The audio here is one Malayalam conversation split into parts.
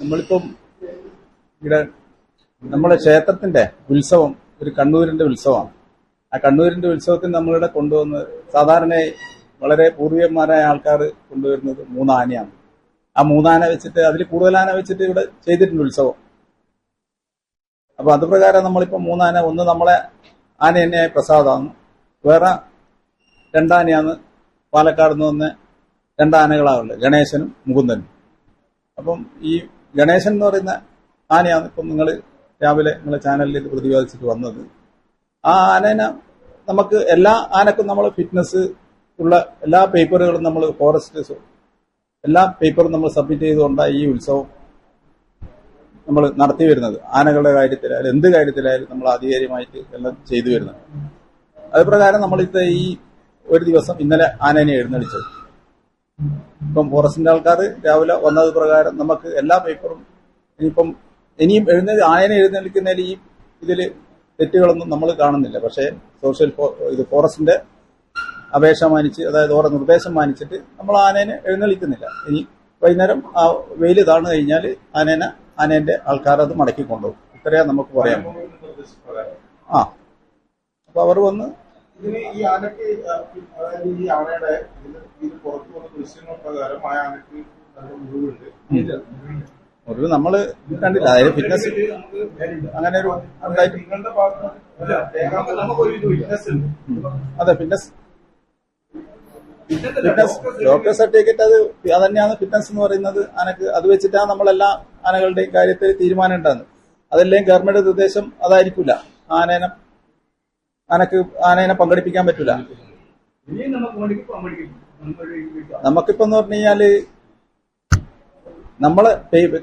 നമ്മളിപ്പം ഇവിടെ നമ്മുടെ ക്ഷേത്രത്തിന്റെ ഉത്സവം ഒരു കണ്ണൂരിന്റെ ഉത്സവമാണ്. ആ കണ്ണൂരിന്റെ ഉത്സവത്തിന് നമ്മളിവിടെ കൊണ്ടുവന്ന് സാധാരണ വളരെ പൂർവികന്മാരായ ആൾക്കാർ കൊണ്ടുവരുന്നത് മൂന്നാനയാണ്. ആ മൂന്നാന വെച്ചിട്ട് അതിൽ കൂടുതൽ ആന വെച്ചിട്ട് ഇവിടെ ചെയ്തിട്ടുണ്ട് ഉത്സവം. അപ്പൊ അത് പ്രകാരം നമ്മളിപ്പോ മൂന്നാന ഒന്ന് നമ്മളെ ആന തന്നെയായ പ്രസാദമാണ്. വേറെ രണ്ടാനയാണ് പാലക്കാട് നിന്ന് വന്ന രണ്ടാനകളാണുള്ളത് ഗണേശനും മുകുന്ദനും. അപ്പം ഈ ഗണേശൻ എന്ന് പറയുന്ന ആനയാണ് ഇപ്പം നിങ്ങൾ രാവിലെ നിങ്ങളെ ചാനലിൽ പ്രതിപാദിച്ചിട്ട് വന്നത്. ആ ആനേനെ നമുക്ക് എല്ലാ ആനക്കും നമ്മൾ ഫിറ്റ്നസ് ഉള്ള എല്ലാ പേപ്പറുകളും നമ്മൾ ഫോറസ്റ്റ് എല്ലാ പേപ്പറും നമ്മൾ സബ്മിറ്റ് ചെയ്തുകൊണ്ടാണ് ഈ ഉത്സവം നമ്മൾ നടത്തി വരുന്നത്. ആനകളുടെ കാര്യത്തിലായാലും എന്ത് കാര്യത്തിലായാലും നമ്മൾ ആധികാരികമായിട്ട് എല്ലാം ചെയ്തു വരുന്നത്. അത് പ്രകാരം നമ്മളിത്തെ ഈ ഒരു ദിവസം ഇന്നലെ ആനേനെ എഴുന്നള്ളിച്ചത്. ഇപ്പം ഫോറസ്റ്റിന്റെ ആൾക്കാർ രാവിലെ വന്നത് പ്രകാരം നമുക്ക് എല്ലാ പേപ്പറും ഇനിയിപ്പം ഇനിയും എഴുന്ന ആയനെ എഴുന്നേൽക്കുന്നതിൽ ഈ ഇതിൽ തെറ്റുകളൊന്നും നമ്മൾ കാണുന്നില്ല. പക്ഷേ സോഷ്യൽ ഇത് ഫോറസ്റ്റിന്റെ അപേക്ഷ മാനിച്ച് അതായത് ഓരോ നിർദ്ദേശം മാനിച്ചിട്ട് നമ്മൾ ആനേനെ എഴുന്നള്ളിക്കുന്നില്ല ഇനി വൈകുന്നേരം ആ വെയിൽ താണു കഴിഞ്ഞാൽ ആനേനെ ആനേന്റെ ആൾക്കാർ അത് മടക്കി കൊണ്ടുപോകും ഇത്രയാ നമുക്ക് പറയാൻ ആ. അപ്പൊ അവർ വന്ന് ഇതിന് ഈ ആനക്ക് അതായത് ഈ ആനയുടെ ഇതിന് ഇത് പുറത്തു വന്ന ദൃശ്യങ്ങൾ പ്രകാരം ആ ആനക്ക് നല്ല മുറിവുണ്ട്. ഒരു നമ്മൾ കണ്ടില്ല അതായത് ഫിറ്റ്നസ് അങ്ങനെ ഒരു നിങ്ങളുടെ അതെ ഫിറ്റ്നസ് ഫിറ്റ്നസ് ഡോക്ടർ സർട്ടിഫിക്കറ്റ് അത് അതന്നെയാണ് തന്നെയാണ് ഫിറ്റ്നസ് എന്ന് പറയുന്നത്. ആനക്ക് അത് വെച്ചിട്ടാണ് നമ്മളെല്ലാ ആനകളുടെയും കാര്യത്തിൽ തീരുമാനം ഉണ്ടാകുന്നത്. അതെല്ലാം ഗവൺമെന്റ് നിർദ്ദേശം അതായിരിക്കില്ല ആനേനെ ആനക്ക് ആനേനെ പങ്കെടുപ്പിക്കാൻ പറ്റൂല. നമുക്കിപ്പോന്ന് പറഞ്ഞു കഴിഞ്ഞാൽ നമ്മളെ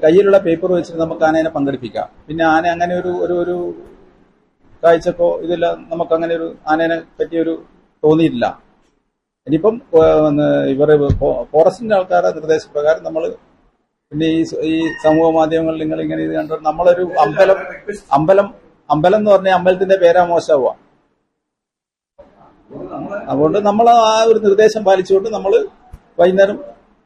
കയ്യിലുള്ള പേപ്പർ വെച്ചിട്ട് നമുക്ക് ആനേനെ പങ്കെടുപ്പിക്കാം. പിന്നെ ആന അങ്ങനെ ഒരു ഒരു ഒരു കാഴ്ചക്കോ ഇതില്ല നമുക്ക് അങ്ങനെ ഒരു ആനേനെ പറ്റിയൊരു തോന്നിയിട്ടില്ല. ഇനിയിപ്പം ഇവർ ഫോറസ്റ്റിന്റെ ആൾക്കാരുടെ നിർദ്ദേശപ്രകാരം നമ്മൾ പിന്നെ ഈ ഈ സമൂഹ മാധ്യമങ്ങളിൽ നിങ്ങൾ ഇങ്ങനെ ഇത് കണ്ടു? നമ്മളൊരു അമ്പലം അമ്പലം അമ്പലം എന്ന് പറഞ്ഞാൽ അമ്പലത്തിന്റെ പേരാ മോശമാവുക. അതുകൊണ്ട് നമ്മൾ ആ ഒരു നിർദ്ദേശം പാലിച്ചുകൊണ്ട് നമ്മൾ വൈകുന്നേരം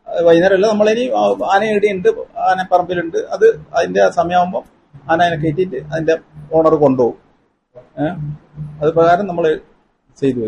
വൈകുന്നേരം അല്ല നമ്മളിനി ആന ഇടിയുണ്ട് ആന പറമ്പിലുണ്ട് അത് അതിന്റെ സമയമാകുമ്പോൾ ആന അതിനെ കയറ്റിയിട്ട് അതിന്റെ ഓണർ കൊണ്ടുപോകും. അത് പ്രകാരം നമ്മൾ ചെയ്തു